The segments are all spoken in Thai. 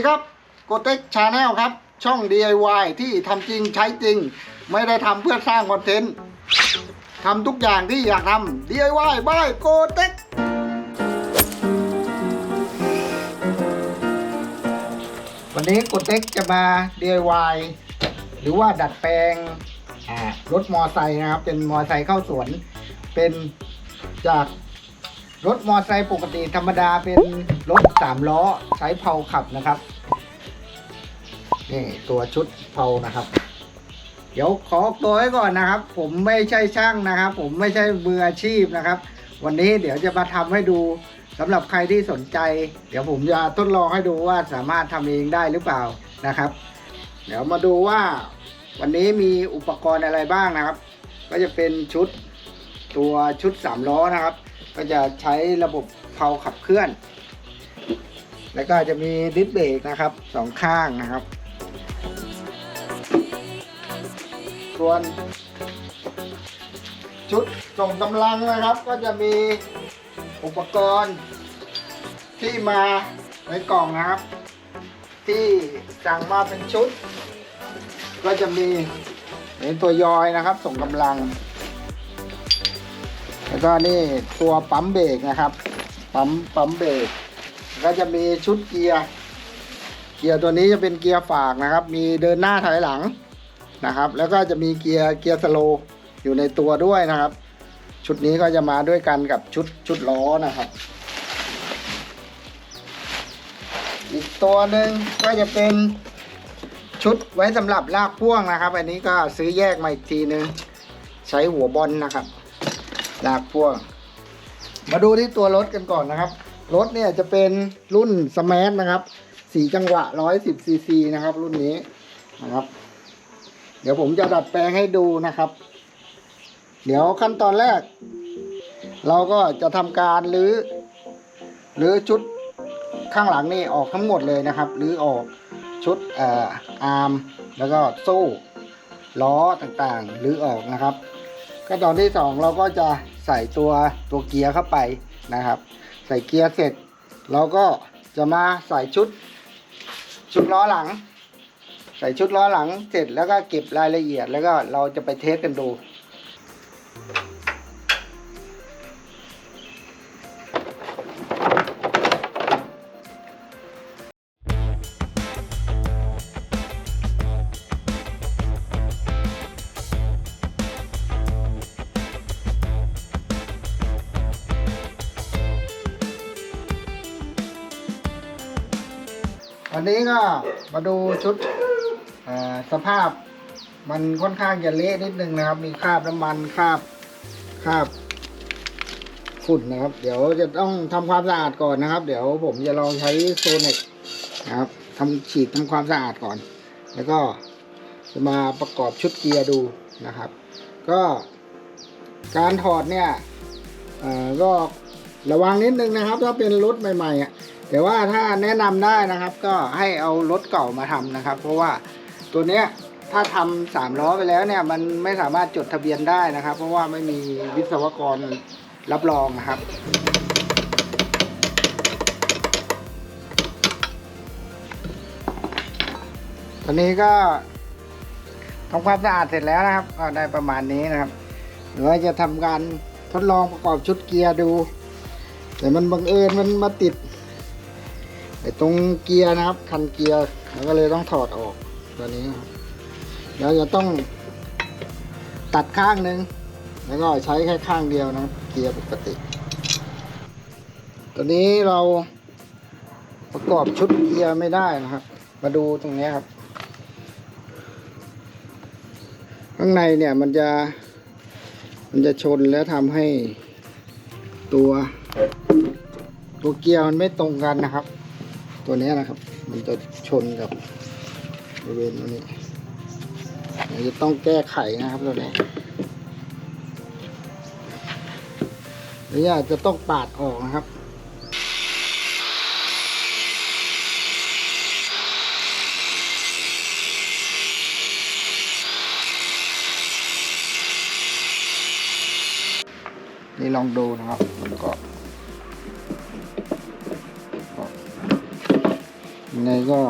วัสดีครับโกเต็กชาแนลครับ ช่อง DIY ที่ทำจริงใช้จริง ไม่ได้ทำเพื่อสร้างคอนเทนต์ทำทุกอย่างที่อยากทำ DIY บายโกเต็กวันนี้โกเต็กจะมา DIY หรือว่าดัดแปลงรถมอไซค์นะครับ เป็นมอไซค์เข้าสวน เป็นจาก รถมอเตอร์ไซค์ปกติธรรมดาเป็นรถสามล้อใช้เพาขับนะครับ นี่ตัวชุดเพานะครับ เดี๋ยวขอตัวไว้ก่อนนะครับ ผมไม่ใช่ช่างนะครับ ผมไม่ใช่มืออาชีพนะครับ วันนี้เดี๋ยวจะมาทำให้ดูสำหรับใครที่สนใจ เดี๋ยวผมจะทดลองให้ดูว่าสามารถทำเองได้หรือเปล่านะครับ เดี๋ยวมาดูว่าวันนี้มีอุปกรณ์อะไรบ้างนะครับ ก็จะเป็นชุดตัวชุดสามล้อนะครับ ก็จะใช้ระบบเพาขับเคลื่อน แล้วก็จะมีดิสเบรกนะครับสองข้างนะครับ ส่วน ชุดส่งกำลังนะครับ ก็จะมีอุปกรณ์ที่มาในกล่องนะครับ ที่สั่งมาเป็นชุด ก็จะมีเป็นตัว ยอยนะครับ ส่งกำลัง แล้วก็นี่ตัวปั๊มเบรกนะครับปั๊มปั๊มเบรกก็จะมีชุดเกียร์เกียร์ตัวนี้จะเป็นเกียร์ฝากนะครับ มีเดินหน้าถอยหลังนะครับ แล้วก็จะมีเกียร์เกียร์สโลว์อยู่ในตัวด้วยนะครับ ชุดนี้ก็จะมาด้วยกันกับชุดชุดล้อนะครับ อีกตัวหนึ่งก็จะเป็นชุดไว้สำหรับลากพ่วงนะครับ อันนี้ก็ซื้อแยกมาอีกทีนึงใช้หัวบอลนะครับ ลากพ่วง มาดูที่ตัวรถกันก่อนนะครับ รถเนี่ยจะเป็นรุ่นสมาร์ทนะครับสีจังหวะร้อยสิบซีซีนะครับ รุ่นนี้นะครับ เดี๋ยวผมจะดัดแปลงให้ดูนะครับ เดี๋ยวขั้นตอนแรก เราก็จะทำการรื้อหรือชุดข้างหลังนี่ออกทั้งหมดเลยนะครับหรือออกชุดเอ่ออาร์มแล้วก็โซ่ล้อต่างๆหรือออกนะครับขั้นตอนที่สองเราก็จะ ใส่ตัวตัวเกียร์เข้าไปนะครับ ใส่เกียร์เสร็จ เราก็จะมาใส่ชุด ชุดล้อหลัง ใส่ชุดล้อหลังเสร็จแล้วก็เก็บรายละเอียดแล้วก็เราจะไปเทสกันดู วันนี้ก็มาดูชุดสภาพมันค่อนข้างจะเละนิดนึงนะครับ มีคราบน้ำมันคราบคราบฝุ่นนะครับ เดี๋ยวจะต้องทำความสะอาดก่อนนะครับ เดี๋ยวผมจะลองใช้โซเน็กนะครับทำฉีดทำความสะอาดก่อน แล้วก็จะมาประกอบชุดเกียร์ดูนะครับ ก็การถอดเนี่ยก็ระวังนิดนึงนะครับ ถ้าเป็นรถใหม่ๆอะ แต่ว่าถ้าแนะนำได้นะครับ ก็ให้เอารถเก่ามาทำนะครับ เพราะว่าตัวเนี้ยถ้าทำสามล้อไปแล้วเนี่ยมันไม่สามารถจดทะเบียนได้นะครับ เพราะว่าไม่มีวิศวกรรับรองนะครับ ตอนนี้ก็ทำความสะอาดเสร็จแล้วนะครับก็ได้ประมาณนี้นะครับเดี๋ยวจะทำการทดลองประกอบชุดเกียร์ดู แต่มันบังเอิญมันมาติด ไอ้ตรงเกียร์นะครับ คันเกียร์แล้วก็เลยต้องถอดออกตัวนี้ครับแล้วจะต้องตัดข้างหนึ่งแล้วก็ใช้แค่ข้างเดียวนะเกียร์ปกติ ตัวนี้เราประกอบชุดเกียร์ไม่ได้นะครับ มาดูตรงนี้ครับ ข้างในเนี่ยมันจะมันจะชนแล้วทำให้ตัว ตัวเกียร์มันไม่ตรงกันนะครับ ตัวนี้นะครับ มันจะชนกับบริเวณตรงนี้จะต้องแก้ไขนะครับตัวนี้หรืออาจจะต้องปาดออกนะครับนี่ลองดูนะครับมันก็ ยังไงก็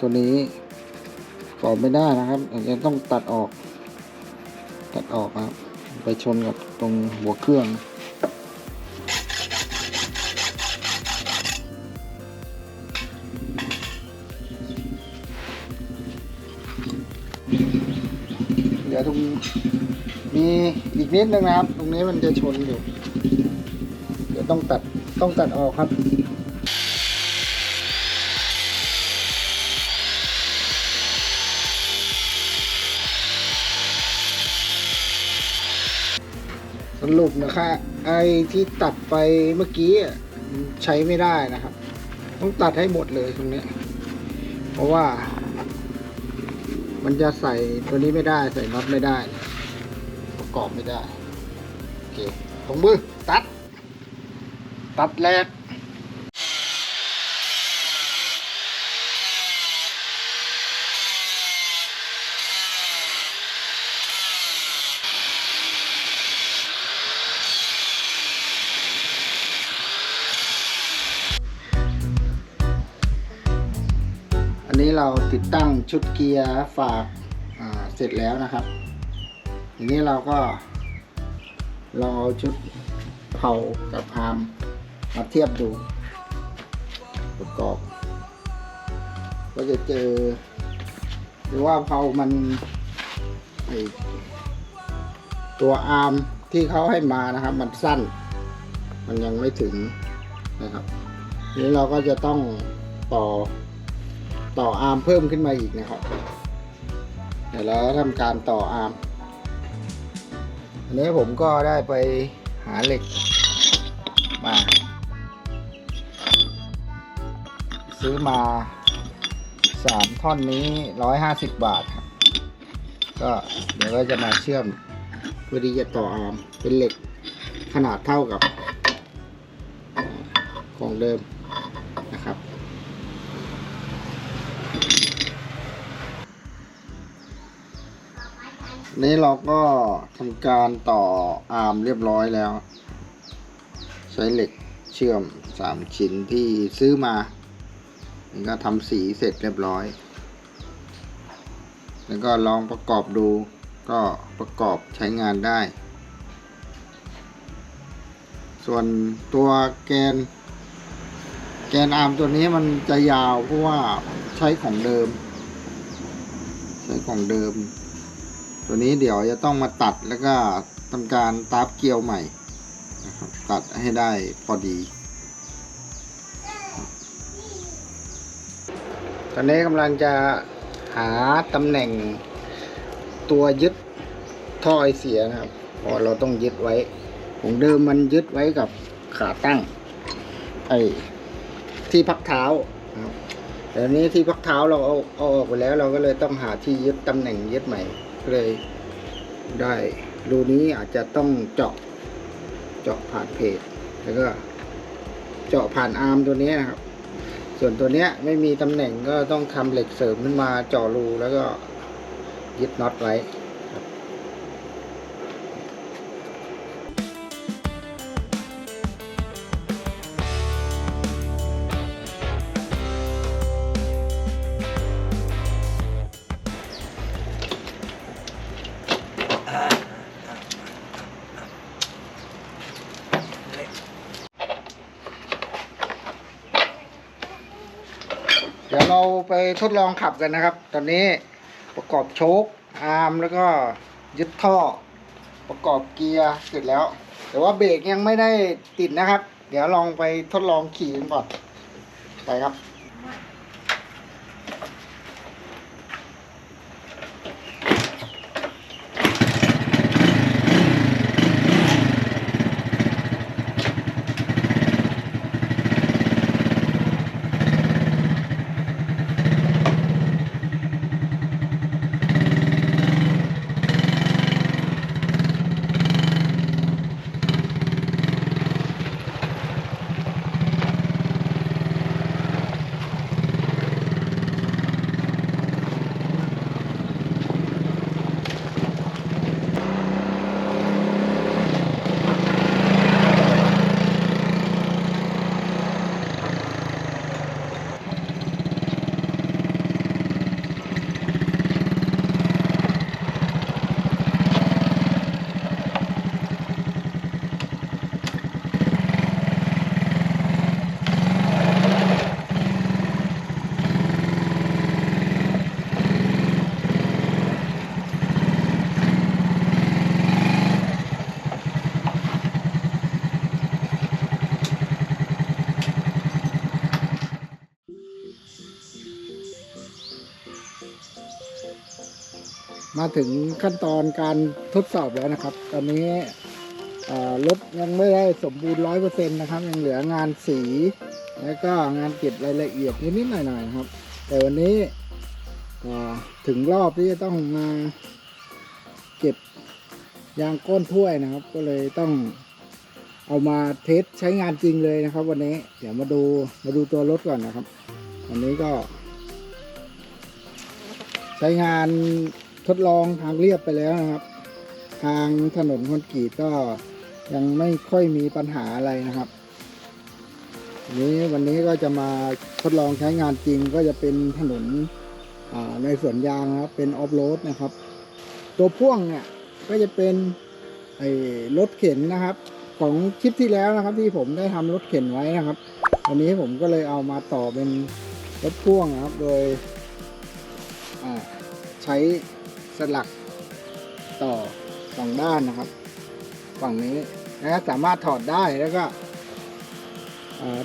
ตัวนี้ปรอบไม่ได้นะครับอาจจะต้องตัดออก ตัดออกครับ ไปชนกับตรงหัวเครื่องเดี๋ยวตรงมีอีกนิดนึงนะครับ ตรงนี้มันจะชนอยู่ เดี๋ยวต้องตัดต้องตัดออกครับ รุปนะคะ ไอที่ตัดไปเมื่อกี้ใช้ไม่ได้นะครับ ต้องตัดให้หมดเลยตรงนี้ เพราะว่า มันจะใส่ตัวนี้ไม่ได้ใส่น็อตไม่ได้ ประกอบไม่ได้ โอเคตรงมือตัด ตัดแรก นนี้เราติดตั้งชุดเกียร์ฝากเสร็จแล้วนะครับทีนี้เราก็ลองเอาชุดเผากับพามมาเทียบดูประกอบ ก็จะเจอ หรือว่าเผามันตัวอาร์มที่เขาให้มานะครับ มันสั้น มันยังไม่ถึงนะครับทีนี้เราก็จะต้องต่อ ต่ออาร์มเพิ่มขึ้นมาอีกนะครับ เดี๋ยวเราทำการต่ออาร์มอันนี้ผมก็ได้ไปหาเหล็กมา ซื้อมาสามท่อนนี้ร้อยห้าสิบบาทครับ ก็เดี๋ยวก็จะมาเชื่อมเพื่อที่จะต่ออาร์มเป็นเหล็กขนาดเท่ากับของเดิม นี้เราก็ทำการต่ออาร์มเรียบร้อยแล้ว ใช้เหล็กเชื่อมสามชิ้นที่ซื้อมานี่ก็ทำสีเสร็จเรียบร้อย แล้วก็ลองประกอบดูก็ประกอบใช้งานได้ ส่วนตัวแกน แกนอาร์มตัวนี้มันจะยาวเพราะว่าใช้ของเดิม ใช้ของเดิม ตัวนี้เดี๋ยวจะต้องมาตัดแล้วก็ทำการตาบเกลียวใหม่นะครับตัดให้ได้พอดีตอนนี้กำลังจะหาตำแหน่งตัวยึดท่อไอเสียนะครับเพอเราต้องยึดไว้ของเดิมมันยึดไว้กับขาตั้งไอที่พักเท้าแต่นี้ที่พักเท้าเราเอาเอาออกไปแล้ว เราก็เลยต้องหาที่ยึดตำแหน่งยึดใหม่ เลยได้รูนี้อาจจะต้องเจาะเจาะผ่านเพจแล้วก็เจาะผ่านอาร์มตัวนี้นะครับ ส่วนตัวเนี้ยไม่มีตำแหน่งก็ต้องทำเหล็กเสริมขึ้นมาเจาะรูแล้วก็ยึดน็อตไว้ ไปทดลองขับกันนะครับ ตอนนี้ประกอบโชคอาร์มแล้วก็ยึดท่อ ประกอบเกียร์เสร็จแล้ว แต่ว่าเบรกยังไม่ได้ติดนะครับ เดี๋ยวลองไปทดลองขี่กันก่อนไปครับ ถึงขั้นตอนการทดสอบแล้วนะครับ ตอนนี้รถยังไม่ได้สมบูรณ์ร้อยเปอร์เซ็นต์นะครับ ยังเหลืองานสี แล้วก็งานเก็บรายละเอียดนิดๆหน่อยๆครับ แต่วันนี้ถึงรอบที่จะต้องมาเก็บยางก้นถ้วยนะครับ ก็เลยต้องเอามาเทสใช้งานจริงเลยนะครับ วันนี้เดี๋ยวมาดูมาดูตัวรถก่อนนะครับ วันนี้ก็ ใช้งาน ทดลองทางเรียบไปแล้วนะครับ ทางถนนคอนกรีตก็ยังไม่ค่อยมีปัญหาอะไรนะครับวันนี้วันนี้ก็จะมาทดลองใช้งานจริงก็จะเป็นถนนในสวนยางนะครับ เป็นออฟโรดนะครับ ตัวพ่วงเนี่ยก็จะเป็นไอ้รถเข็นนะครับ ของคลิปที่แล้วนะครับ ที่ผมได้ทำรถเข็นไว้นะครับวันนี้ผมก็เลยเอามาต่อเป็นรถพ่วงนะครับ โดยใช้ สลักต่อสองด้านนะครับ ฝั่งนี้นะสามารถถอดได้แล้วก็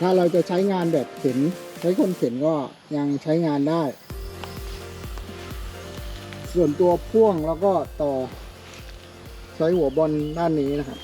ถ้าเราจะใช้งานแบบเข็นใช้คนเข็นก็ยังใช้งานได้ ส่วนตัวพ่วงแล้วก็ต่อใช้หัวบอลด้านนี้นะครับ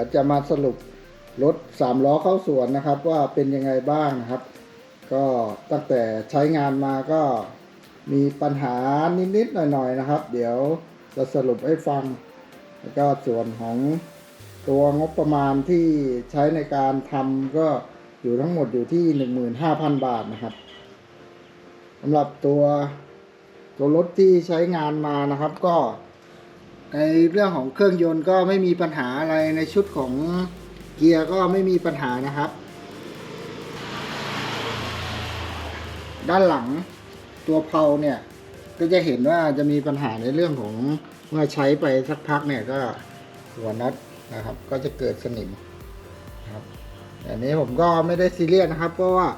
ดี๋ยวจะมาสรุปรถสามล้อเข้าสวนนะครับ ว่าเป็นยังไงบ้างนะครับ ก็ตั้งแต่ใช้งานมาก็มีปัญหานิดๆหน่อยๆนะครับ เดี๋ยวจะสรุปให้ฟัง แล้วก็ส่วนของตัวงบประมาณที่ใช้ในการทำก็อยู่ทั้งหมดอยู่ที่ 15,000 บาทนะครับสำหรับตัวตัวรถที่ใช้งานมานะครับก็ ในเรื่องของเครื่องยนต์ก็ไม่มีปัญหาอะไรในชุดของเกียร์ก็ไม่มีปัญหานะครับ ด้านหลังตัวเพลาเนี่ย ก็จะเห็นว่าจะมีปัญหาในเรื่องของเมื่อใช้ไปสักพักเนี่ยก็หัวน็อตนะครับ ก็จะเกิดสนิมนครับอันนี้ผมก็ไม่ได้ซีเรียสนะครับ เพราะว่า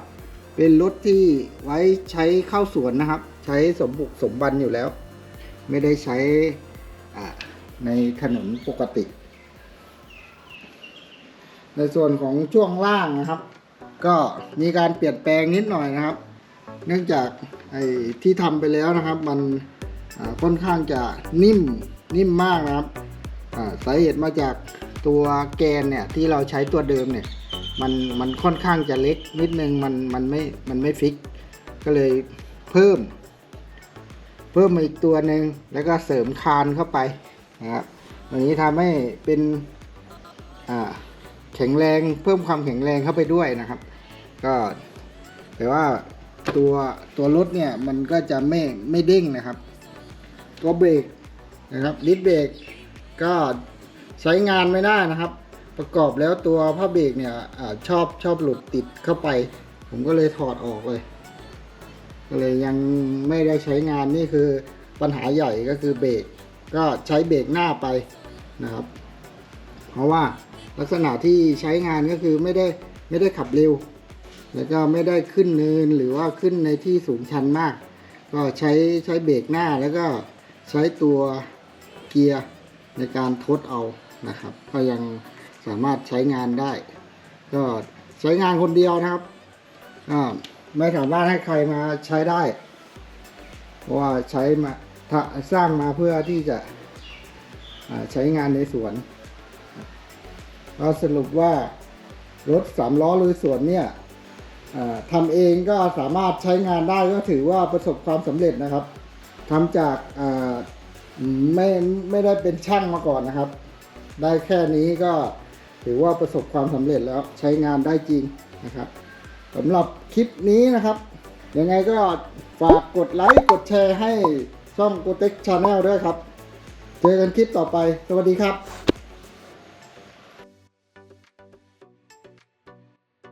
เป็นรถที่ไว้ใช้เข้าสวนนะครับ ใช้สมบุกสมบันอยู่แล้ว ไม่ได้ใช้อ่า ในถนนปกติ ในส่วนของช่วงล่างนะครับ ก็มีการเปลี่ยนแปลงนิดหน่อยนะครับ เนื่องจากไอ้ที่ทำไปแล้วนะครับ มันค่อนข้างจะนิ่มนิ่มมากนะครับสาเหตุมาจากตัวแกนเนี่ยที่เราใช้ตัวเดิมเนี่ยมันมันค่อนข้างจะเล็กนิดนึงมันมันไม่มันไม่ฟิก ก็เลยเพิ่ม เพิ่มมาอีกตัวหนึ่งแล้วก็เสริมคานเข้าไป นะครับตัวนี้ทำให้เป็นแข็งแรงเพิ่มความแข็งแรงเข้าไปด้วยนะครับ ก็แต่ว่าตัวตัวรถเนี่ยมันก็จะไม่ไม่เด้งนะครับ ตัวเบรกนะครับดิสเบรกก็ใช้งานไม่ได้นะครับ ประกอบแล้วตัวผ้าเบรกเนี่ยอชอบชอบหลุดติดเข้าไป ผมก็เลยถอดออกเลย ก็เลยยังไม่ได้ใช้งานนี่คือปัญหาใหญ่ก็คือเบรก ก็ใช้เบรกหน้าไปนะครับ เพราะว่าลักษณะที่ใช้งานก็คือไม่ได้ไม่ได้ขับเร็ว แล้วก็ไม่ได้ขึ้นเนินหรือว่าขึ้นในที่สูงชันมาก ก็ใช้ใช้เบรกหน้าแล้วก็ใช้ตัวเกียร์ในการทดเอานะครับ ก็ยังสามารถใช้งานได้ ก็ใช้งานคนเดียวนะครับไม่สามารถให้ใครมาใช้ได้ เพราะว่าใช้มา สร้างมาเพื่อที่จะใช้งานในสวนก็สรุปว่ารถสามล้อลุยสวนเนี่ยทำเองก็สามารถใช้งานได้ก็ถือว่าประสบความสำเร็จนะครับทำจากไม่ไม่ได้เป็นช่างมาก่อนนะครับ ได้แค่นี้ก็ถือว่าประสบความสำเร็จแล้วใช้งานได้จริงนะครับสำหรับคลิปนี้นะครับ ยังไงก็ฝากกดไลค์กดแชร์ให้ ช่อง g o t e c h Channel ด้วยครับ เจอกันคลิปต่อไป สวัสดีครับ